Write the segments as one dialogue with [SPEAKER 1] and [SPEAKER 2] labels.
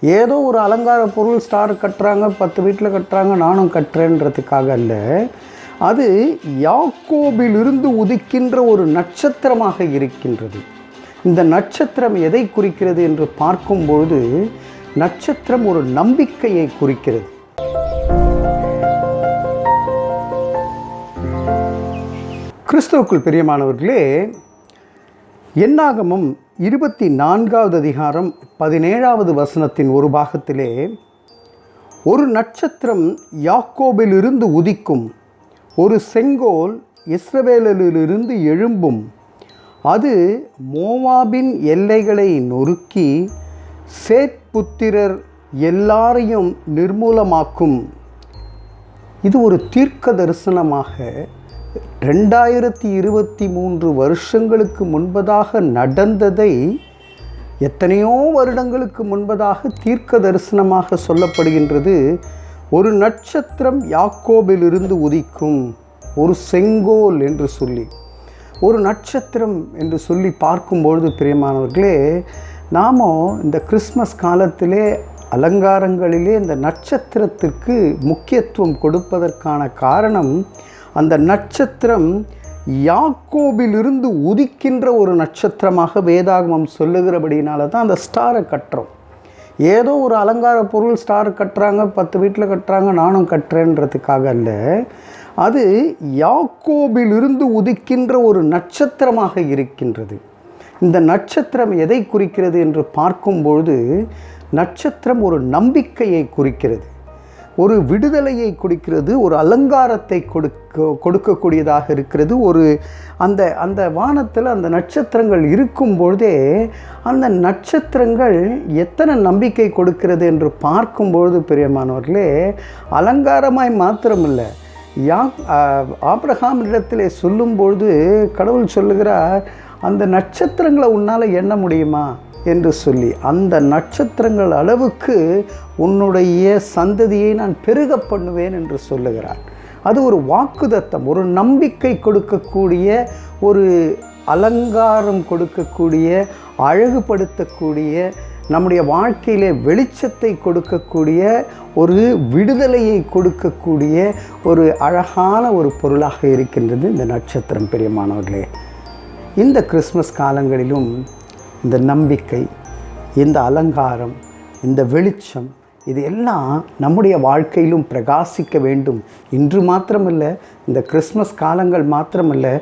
[SPEAKER 1] ஏதோ ஒரு அலங்கார பொருள் ஸ்டார் கட்டுறாங்க பத்து வீட்டில் கட்டுறாங்க நானும் கட்டுறேன்றதுக்காக அல்ல. அது யாக்கோபிலிருந்து உதிக்கின்ற ஒரு நட்சத்திரமாக இருக்கின்றது. இந்த நட்சத்திரம் எதை குறிக்கிறது என்று பார்க்கும்பொழுது நட்சத்திரம் ஒரு நம்பிக்கையை குறிக்கிறது. கிறிஸ்துவுக்குள் பிரியமானவர்களே என்னாகமும் இருபத்தி நான்காவது அதிகாரம் பதினேழாவது வசனத்தின் ஒரு பாகத்திலே ஒரு நட்சத்திரம் யாக்கோபிலிருந்து உதிக்கும் ஒரு செங்கோல் இஸ்ரவேலிலிருந்து எழும்பும் அது மோவாபின் எல்லைகளை நொறுக்கி சேத் புத்திரர் எல்லாரையும் நிர்மூலமாக்கும். இது ஒரு தீர்க்க தரிசனமாக ரெண்டாயிரத்தி இருபத்தி மூன்று வருஷங்களுக்கு முன்பதாக நடந்ததை எத்தனையோ வருடங்களுக்கு முன்பதாக தீர்க்க தரிசனமாக சொல்லப்படுகின்றது. ஒரு நட்சத்திரம் யாக்கோபிலிருந்து உதிக்கும் ஒரு செங்கோல் என்று சொல்லி. ஒரு நட்சத்திரம் என்று சொல்லி பார்க்கும்பொழுது பிரியமானவர்களே நாம் இந்த கிறிஸ்மஸ் காலத்திலே அலங்காரங்களிலே இந்த நட்சத்திரத்திற்கு முக்கியத்துவம் கொடுப்பதற்கான காரணம் அந்த நட்சத்திரம் யாக்கோபிலிருந்து உதிக்கின்ற ஒரு நட்சத்திரமாக வேதாகமம் சொல்லுகிறபடினால தான் அந்த ஸ்டாரை கட்டுறோம். ஏதோ ஒரு அலங்கார பொருள் ஸ்டார் கட்டுறாங்க பத்து வீட்டில் கட்டுறாங்க நானும் கட்டுறேன்றதுக்காக அல்ல. அது யாக்கோபிலிருந்து உதிக்கின்ற ஒரு நட்சத்திரமாக இருக்கின்றது. இந்த நட்சத்திரம் எதை குறிக்கிறது என்று பார்க்கும்பொழுது நட்சத்திரம் ஒரு நம்பிக்கையை குறிக்கிறது. ஒரு விடுதலையை கொடுக்கிறது ஒரு அலங்காரத்தை கொடுக்க கொடுக்கக்கூடியதாக இருக்கிறது. ஒரு அந்த அந்த வானத்தில் அந்த நட்சத்திரங்கள் இருக்கும் பொழுதே அந்த நட்சத்திரங்கள் எத்தனை நம்பிக்கை கொடுக்கிறது என்று பார்க்கும்பொழுது பிரியமானவர்களே அலங்காரமாய் மாத்திரமில்லை. யா ஆப்ரஹாம் இடத்திலே சொல்லும்பொழுது கடவுள் சொல்லுகிறார் அந்த நட்சத்திரங்களை உன்னால் எண்ண முடியுமா? என்று சொல்லி அந்த நட்சத்திரங்கள் அளவுக்கு உன்னுடைய சந்ததியை நான் பெருக பண்ணுவேன் என்று சொல்லுகிறார். அது ஒரு வாக்குதத்தம் ஒரு நம்பிக்கை கொடுக்கக்கூடிய ஒரு அலங்காரம் கொடுக்கக்கூடிய அழகுபடுத்தக்கூடிய நம்முடைய வாழ்க்கையிலே வெளிச்சத்தை கொடுக்கக்கூடிய ஒரு விடுதலையை கொடுக்கக்கூடிய ஒரு அழகான ஒரு பொருளாக இருக்கின்றது இந்த நட்சத்திரம் பெரியமானவர்களே. இந்த கிறிஸ்மஸ் காலங்களிலும் இந்த நம்பிக்கை இந்த அலங்காரம் இந்த வெளிச்சம் இது எல்லாம் நம்முடைய வாழ்க்கையிலும் பிரகாசிக்க வேண்டும். இன்று மாத்திரமல்ல இந்த கிறிஸ்மஸ் காலங்கள் மாத்திரமல்ல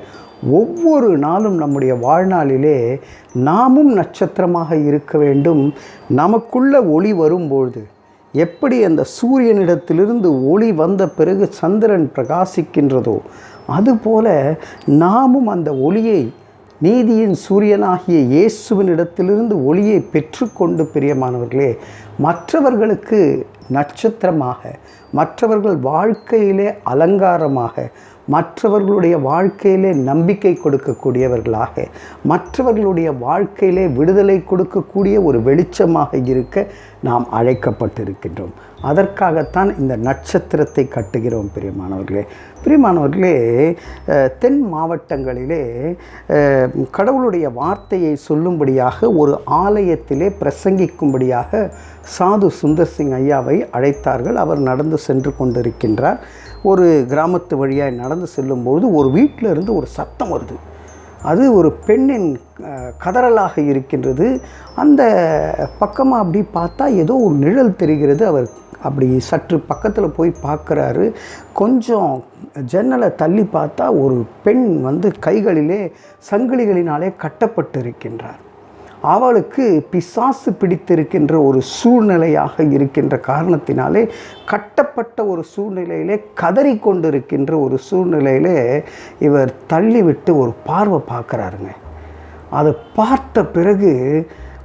[SPEAKER 1] ஒவ்வொரு நாளும் நம்முடைய வாழ்நாளிலே நாமும் நட்சத்திரமாக இருக்க வேண்டும். நமக்குள்ள ஒளி வரும்பொழுது எப்படி அந்த சூரியனிடத்திலிருந்து ஒளி வந்த பிறகு சந்திரன் பிரகாசிக்கின்றதோ அதுபோல நாமும் அந்த ஒளியை நீதியின் சூரியனாகிய இயேசுவினிடத்திலிருந்து ஒளியை பெற்றுக்கொண்டு பிரியமானவர்களே மற்றவர்களுக்கு நட்சத்திரமாக மற்றவர்கள் வாழ்க்கையிலே அலங்காரமாக மற்றவர்களுடைய வாழ்க்கையிலே நம்பிக்கை கொடுக்கக்கூடியவர்களாக மற்றவர்களுடைய வாழ்க்கையிலே விடுதலை கொடுக்கக்கூடிய ஒரு வெளிச்சமாக இருக்க நாம் அழைக்கப்பட்டிருக்கின்றோம். அதற்காகத்தான் இந்த நட்சத்திரத்தை கட்டுகிறோம் பிரியமானவர்களே. பிரியமானவர்களே தென் மாவட்டங்களிலே கடவுளுடைய வார்த்தையை சொல்லும்படியாக ஒரு ஆலயத்திலே பிரசங்கிக்கும்படியாக சாது சுந்தர் சிங் ஐயாவை அழைத்தார்கள். அவர் நடந்து சென்று கொண்டிருக்கின்றார். ஒரு கிராமத்து வழியாக நடந்து செல்லும்போது ஒரு வீட்டில் இருந்து ஒரு சத்தம் வருது. அது ஒரு பெண்ணின் கதறலாக இருக்கின்றது. அந்த பக்கமாக அப்படி பார்த்தா ஏதோ ஒரு நிழல் தெரிகிறது. அவர் அப்படி சற்று பக்கத்தில் போய் பார்க்குறாரு. கொஞ்சம் ஜன்னலை தள்ளி பார்த்தா ஒரு பெண் வந்து கைகளிலே சங்கிலிகளினாலே கட்டப்பட்டு இருக்கின்றார் அவளுக்கு பிசாசு பிடித்திருக்கின்ற ஒரு சூழ்நிலையாக இருக்கின்ற காரணத்தினாலே கட்டப்பட்ட ஒரு சூழ்நிலையிலே கதறி கொண்டிருக்கின்ற ஒரு சூழ்நிலையிலே இவர் தள்ளிவிட்டு ஒரு பார்வை பார்க்குறாருங்க. அதை பார்த்த பிறகு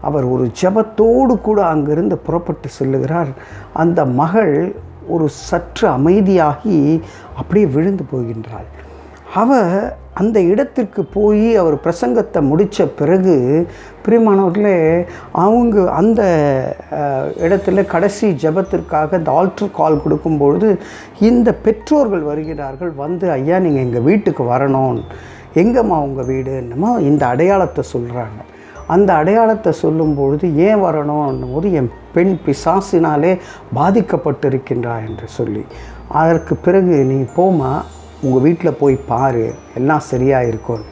[SPEAKER 1] அவர் ஒரு ஜபத்தோடு கூட அங்கிருந்து புறப்பட்டு செல்லுகிறார். அந்த மகள் ஒரு சற்று அமைதியாகி அப்படியே விழுந்து போகின்றாள். அவ அந்த இடத்திற்கு போய் அவர் பிரசங்கத்தை முடித்த பிறகு பிரியமானவர்களே அவங்க அந்த இடத்துல கடைசி ஜபத்திற்காக இந்த ஆல்ட்ரு கால் கொடுக்கும்பொழுது இந்த பெற்றோர்கள் வருகிறார்கள் வந்து ஐயா நீங்கள் எங்கள் வீட்டுக்கு வரணும். எங்கம்மா உங்கள் வீடு? என்னமோ இந்த அடையாளத்தை சொல்கிறாங்க அந்த அடையாளத்தை சொல்லும் பொழுது ஏன் வரணும்? போது என் பெண் பிசாசினாலே பாதிக்கப்பட்டிருக்கின்றா என்று சொல்லி. அதற்கு பிறகு நீ போமா உங்கள் வீட்டில் போய் பாரு எல்லாம் சரியாக இருக்கும்.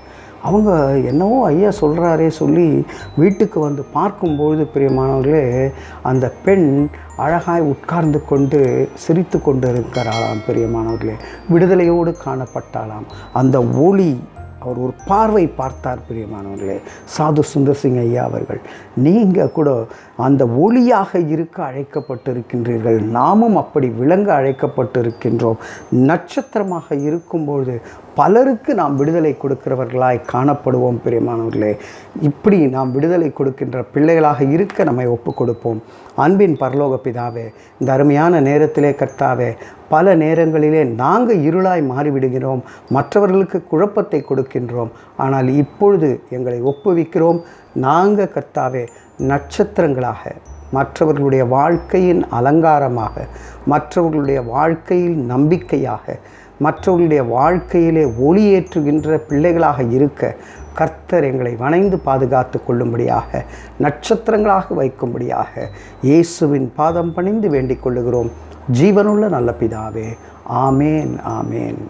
[SPEAKER 1] அவங்க என்னவோ ஐயா சொல்கிறாரே சொல்லி வீட்டுக்கு வந்து பார்க்கும்பொழுது பிரியமானவர்களே அந்த பெண் அழகாய் உட்கார்ந்து கொண்டு சிரித்து கொண்டு இருக்கிறாளாம் பிரியமானவர்களே. விடுதலையோடு காணப்பட்டாலாம் அந்த ஒளி அவர் ஒரு பார்வை பார்த்தார் பிரியமானவர்களே. சாது சுந்தர் சிங் ஐயா அவர்கள் நீங்கள் கூட அந்த ஒளியாக இருக்க அழைக்கப்பட்டிருக்கின்றீர்கள் நாமும் அப்படி விளங்க அழைக்கப்பட்டிருக்கின்றோம். நட்சத்திரமாக இருக்கும்பொழுது பலருக்கு நாம் விடுதலை கொடுக்கிறவர்களாய் காணப்படுவோம் பிரியமானவர்களே. இப்படி நாம் விடுதலை கொடுக்கின்ற பிள்ளைகளாக இருக்க நம்மை ஒப்பு கொடுப்போம். அன்பின் பரலோக பிதாவே இந்த அருமையான நேரத்திலே கர்த்தாவே பல நேரங்களிலே நாங்கள் இருளாய் மாறிவிடுகிறோம். மற்றவர்களுக்கு குழப்பத்தை கொடுக்கின்றோம். ஆனால் இப்பொழுது எங்களை ஒப்புவிக்கிறோம். நாங்கள் கர்த்தாவே நட்சத்திரங்களாக மற்றவர்களுடைய வாழ்க்கையின் அலங்காரமாக மற்றவர்களுடைய வாழ்க்கையில் நம்பிக்கையாக மற்றவர்களுடைய வாழ்க்கையிலே ஒளியேற்றுகின்ற பிள்ளைகளாக இருக்க கர்த்தர் எங்களை வணைந்து பாதுகாத்து கொள்ளும்படியாக நட்சத்திரங்களாக வைக்கும்படியாக இயேசுவின் பாதம் பணிந்து வேண்டிக் கொள்ளுகிறோம். ஜீவனுள்ள நல்ல பிதாவே ஆமேன் ஆமேன்.